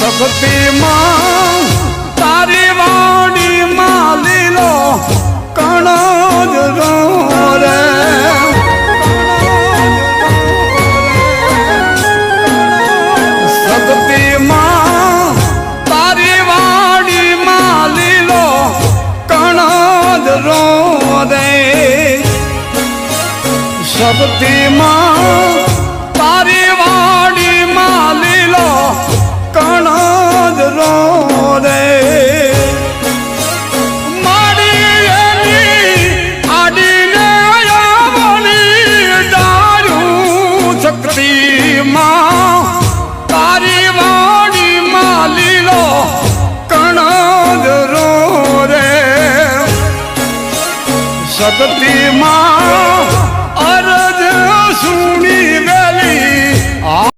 શક્તિમાં તારી વાડીમાં લીલો કણજ રે શક્તિમાં તારી વાડીમાં લીલો કણજ રે શક્તિમાં તારી શક્તિમાં સુણી